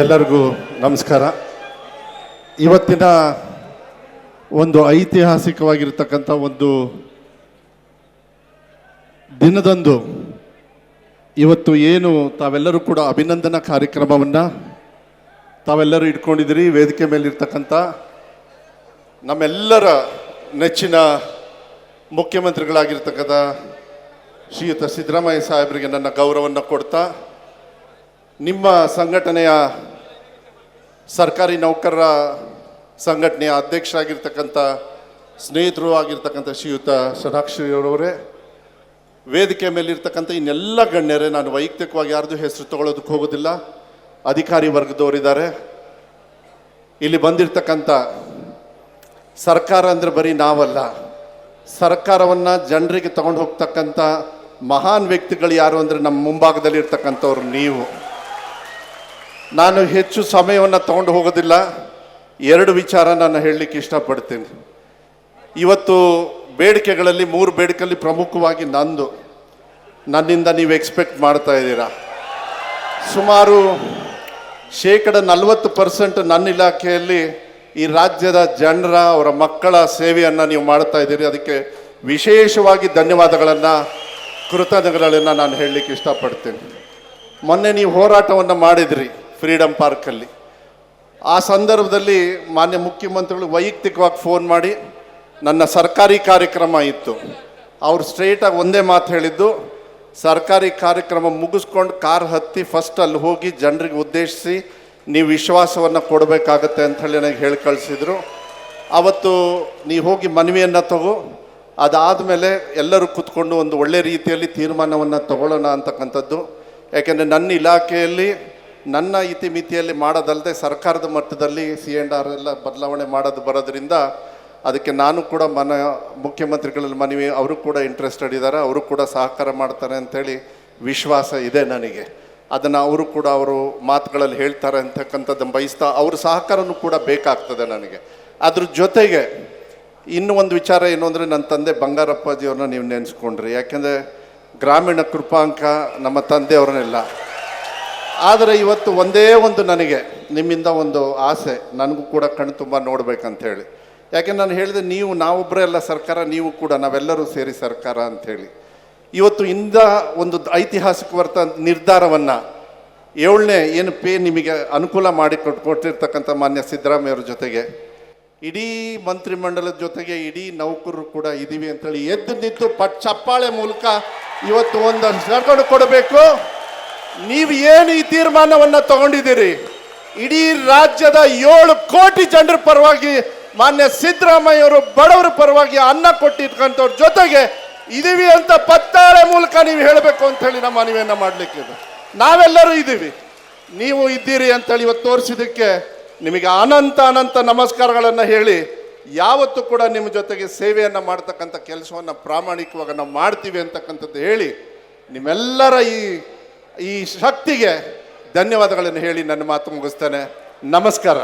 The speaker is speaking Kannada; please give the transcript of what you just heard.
ಎಲ್ಲರಿಗೂ ನಮಸ್ಕಾರ. ಇವತ್ತಿನ ಒಂದು ಐತಿಹಾಸಿಕವಾಗಿರ್ತಕ್ಕಂಥ ಒಂದು ದಿನದಂದು ಇವತ್ತು ಏನು ತಾವೆಲ್ಲರೂ ಕೂಡ ಅಭಿನಂದನಾ ಕಾರ್ಯಕ್ರಮವನ್ನು ತಾವೆಲ್ಲರೂ ಇಟ್ಕೊಂಡಿದ್ದೀರಿ. ವೇದಿಕೆ ಮೇಲೆ ಇರ್ತಕ್ಕಂಥ ನಮ್ಮೆಲ್ಲರ ನೆಚ್ಚಿನ ಮುಖ್ಯಮಂತ್ರಿಗಳಾಗಿರ್ತಕ್ಕಂಥ ಶ್ರೀಯುತ ಸಿದ್ದರಾಮಯ್ಯ ಸಾಹೇಬರಿಗೆ ನನ್ನ ಗೌರವವನ್ನು ಕೊಡ್ತಾ ನಿಮ್ಮ ಸಂಘಟನೆಯ ಸರ್ಕಾರಿ ನೌಕರರ ಸಂಘಟನೆಯ ಅಧ್ಯಕ್ಷರಾಗಿರ್ತಕ್ಕಂಥ ಸ್ನೇಹಿತರು ಆಗಿರ್ತಕ್ಕಂಥ ಶ್ರೀಯುತ ಷಡಾಕ್ಷರಿಯವರವರೇ ವೇದಿಕೆ ಮೇಲಿರ್ತಕ್ಕಂಥ ಇನ್ನೆಲ್ಲ ಗಣ್ಯರೇ, ನಾನು ವೈಯಕ್ತಿಕವಾಗಿ ಯಾರ್ದು ಹೆಸರು ತಗೊಳ್ಳೋದಕ್ಕೆ ಹೋಗೋದಿಲ್ಲ. ಅಧಿಕಾರಿ ವರ್ಗದವರಿದ್ದಾರೆ. ಇಲ್ಲಿ ಬಂದಿರತಕ್ಕಂಥ ಸರ್ಕಾರ ಅಂದರೆ ಬರೀ ನಾವಲ್ಲ. ಸರ್ಕಾರವನ್ನು ಜನರಿಗೆ ತಗೊಂಡು ಹೋಗ್ತಕ್ಕಂಥ ಮಹಾನ್ ವ್ಯಕ್ತಿಗಳು ಯಾರು ಅಂದರೆ ನಮ್ಮ ಮುಂಭಾಗದಲ್ಲಿ ಇರ್ತಕ್ಕಂಥವ್ರು ನೀವು. ನಾನು ಹೆಚ್ಚು ಸಮಯವನ್ನು ತಗೊಂಡು ಹೋಗೋದಿಲ್ಲ. ಎರಡು ವಿಚಾರ ನಾನು ಹೇಳಲಿಕ್ಕೆ ಇಷ್ಟಪಡ್ತೀನಿ. ಇವತ್ತು ಬೇಡಿಕೆಗಳಲ್ಲಿ ಮೂರು ಬೇಡಿಕೆಯಲ್ಲಿ ಪ್ರಮುಖವಾಗಿ ನಂದು. ನನ್ನಿಂದ ನೀವು ಎಕ್ಸ್ಪೆಕ್ಟ್ ಮಾಡ್ತಾ ಇದ್ದೀರಾ. ಸುಮಾರು ಶೇಕಡ ನಲವತ್ತು ಪರ್ಸೆಂಟ್ ನನ್ನ ಇಲಾಖೆಯಲ್ಲಿ ಈ ರಾಜ್ಯದ ಜನರ, ಅವರ ಮಕ್ಕಳ ಸೇವೆಯನ್ನು ನೀವು ಮಾಡ್ತಾ ಇದ್ದೀರಿ. ಅದಕ್ಕೆ ವಿಶೇಷವಾಗಿ ಧನ್ಯವಾದಗಳನ್ನು, ಕೃತಜ್ಞತೆಗಳನ್ನು ನಾನು ಹೇಳಲಿಕ್ಕೆ ಇಷ್ಟಪಡ್ತೀನಿ. ಮೊನ್ನೆ ನೀವು ಹೋರಾಟವನ್ನು ಮಾಡಿದ್ರಿ. ಫ್ರೀಡಮ್ ಪಾರ್ಕಲ್ಲಿ. ಆ ಸಂದರ್ಭದಲ್ಲಿ ಮಾನ್ಯ ಮುಖ್ಯಮಂತ್ರಿಗಳು ವೈಯಕ್ತಿಕವಾಗಿ ಫೋನ್ ಮಾಡಿ ನನ್ನ ಸರ್ಕಾರಿ ಕಾರ್ಯಕ್ರಮ ಇತ್ತು. ಅವ್ರು ಸ್ಟ್ರೈಟಾಗಿ ಒಂದೇ ಮಾತು ಹೇಳಿದ್ದು, ಸರ್ಕಾರಿ ಕಾರ್ಯಕ್ರಮ ಮುಗಿಸ್ಕೊಂಡು ಕಾರ್ ಹತ್ತಿ ಫಸ್ಟ್ ಅಲ್ಲಿ ಹೋಗಿ ಜನರಿಗೆ ಉದ್ದೇಶಿಸಿ ನೀವು ವಿಶ್ವಾಸವನ್ನು ಕೊಡಬೇಕಾಗತ್ತೆ ಅಂತ ಹೇಳಿ ನನಗೆ ಹೇಳಿ ಕಳಿಸಿದರು. ಅವತ್ತು ನೀವು ಹೋಗಿ ಮನವಿಯನ್ನು ತಗೋ, ಅದಾದಮೇಲೆ ಎಲ್ಲರೂ ಕೂತ್ಕೊಂಡು ಒಂದು ಒಳ್ಳೆ ರೀತಿಯಲ್ಲಿ ತೀರ್ಮಾನವನ್ನು ತಗೊಳ್ಳೋಣ ಅಂತಕ್ಕಂಥದ್ದು. ಯಾಕೆಂದರೆ ನನ್ನ ಇಲಾಖೆಯಲ್ಲಿ ನನ್ನ ಇತಿಮಿತಿಯಲ್ಲಿ ಮಾಡೋದಲ್ಲದೆ ಸರ್ಕಾರದ ಮಟ್ಟದಲ್ಲಿ ಸಿ ಎಂಡ್ ಆರ್ ಎಲ್ಲ ಬದಲಾವಣೆ ಮಾಡೋದು ಬರೋದ್ರಿಂದ ಅದಕ್ಕೆ ನಾನು ಕೂಡ ಮನ ಮುಖ್ಯಮಂತ್ರಿಗಳಲ್ಲಿ ಮನವಿ, ಅವರು ಕೂಡ ಇಂಟ್ರೆಸ್ಟೆಡ್ ಇದ್ದಾರೆ ಅವರು ಕೂಡ ಸಹಕಾರ ಮಾಡ್ತಾರೆ ಅಂಥೇಳಿ ವಿಶ್ವಾಸ ಇದೆ ನನಗೆ. ಅದನ್ನು ಅವರು ಕೂಡ ಅವರು ಮಾತುಗಳಲ್ಲಿ ಹೇಳ್ತಾರೆ ಅಂತಕ್ಕಂಥದ್ದನ್ನು ಬಯಸ್ತಾ ಅವ್ರ ಸಹಕಾರನೂ ಕೂಡ ಬೇಕಾಗ್ತದೆ ನನಗೆ. ಅದ್ರ ಜೊತೆಗೆ ಇನ್ನೂ ಒಂದು ವಿಚಾರ ಏನು ಅಂದರೆ ನನ್ನ ತಂದೆ ಬಂಗಾರಪ್ಪಾಜಿಯವ್ರನ್ನ ನೀವು ನೆನೆಸ್ಕೊಂಡ್ರಿ. ಯಾಕೆಂದರೆ ಗ್ರಾಮೀಣ ಕೃಪಾಂಕ ನಮ್ಮ ತಂದೆಯವ್ರನ್ನೆಲ್ಲ ಆದರೆ ಇವತ್ತು ಒಂದೇ ಒಂದು ನನಗೆ, ನಿಮ್ಮಿಂದ ಒಂದು ಆಸೆ, ನನಗೂ ಕೂಡ ಕಣ್ಣು ತುಂಬ ನೋಡ್ಬೇಕಂತ ಹೇಳಿ ಯಾಕೆ ನಾನು ಹೇಳಿದೆ, ನೀವು ನಾವೊಬ್ಬರೇ ಅಲ್ಲ ಸರ್ಕಾರ, ನೀವು ಕೂಡ, ನಾವೆಲ್ಲರೂ ಸೇರಿ ಸರ್ಕಾರ ಅಂಥೇಳಿ. ಇವತ್ತು ಇಂದ ಒಂದು ಐತಿಹಾಸಿಕ ವರ್ತ ನಿರ್ಧಾರವನ್ನು ಏಳನೇ ಏನು ಪೇ ನಿಮಗೆ ಅನುಕೂಲ ಮಾಡಿ ಕೊಟ್, ಕೊಟ್ಟಿರ್ತಕ್ಕಂಥ ಮಾನ್ಯ ಸಿದ್ದರಾಮಯ್ಯವ್ರ ಜೊತೆಗೆ, ಇಡೀ ಮಂತ್ರಿಮಂಡಲದ ಜೊತೆಗೆ, ಇಡೀ ನೌಕರರು ಕೂಡ ಇದ್ದೀವಿ ಅಂತೇಳಿ ಎದ್ದು ನಿಂತು ಪಟ್ ಚಪ್ಪಾಳೆ ಮೂಲಕ ಇವತ್ತು ಒಂದು ಕರ್ಕೊಂಡು ಕೊಡಬೇಕು. ನೀವು ಏನು ಈ ತೀರ್ಮಾನವನ್ನು ತಗೊಂಡಿದ್ದೀರಿ? ಇಡೀ ರಾಜ್ಯದ ಏಳು ಕೋಟಿ ಜನರ ಪರವಾಗಿ, ಮಾನ್ಯ ಸಿದ್ದರಾಮಯ್ಯವರು ಬಡವರ ಪರವಾಗಿ ಅನ್ನ ಕೊಟ್ಟಿಟ್ಕೊಂತವ್ರ ಜೊತೆಗೆ ಇದೀವಿ ಅಂತ ಪತ್ತಾಳೆ ಮೂಲಕ ನೀವು ಹೇಳಬೇಕು ಅಂತ ಹೇಳಿ ನಮ್ಮ ಮನವಿಯನ್ನು ಮಾಡಲಿಕ್ಕಿದೆ ನಾವೆಲ್ಲರೂ ಇದ್ದೀವಿ ನೀವು ಇದ್ದೀರಿ ಅಂತೇಳಿ ಇವತ್ತು ತೋರಿಸಿದ್ದಕ್ಕೆ ನಿಮಗೆ ಅನಂತ ಅನಂತ ನಮಸ್ಕಾರಗಳನ್ನು ಹೇಳಿ, ಯಾವತ್ತೂ ಕೂಡ ನಿಮ್ಮ ಜೊತೆಗೆ ಸೇವೆಯನ್ನು ಮಾಡ್ತಕ್ಕಂಥ ಕೆಲಸವನ್ನು ಪ್ರಾಮಾಣಿಕವಾಗಿ ನಾವು ಮಾಡ್ತೀವಿ ಅಂತಕ್ಕಂಥದ್ದು ಹೇಳಿ, ನಿಮ್ಮೆಲ್ಲರ ಈ ಈ ಶಕ್ತಿಗೆ ಧನ್ಯವಾದಗಳನ್ನು ಹೇಳಿ ನನ್ನ ಮಾತು ಮುಗಿಸ್ತೇನೆ. ನಮಸ್ಕಾರ.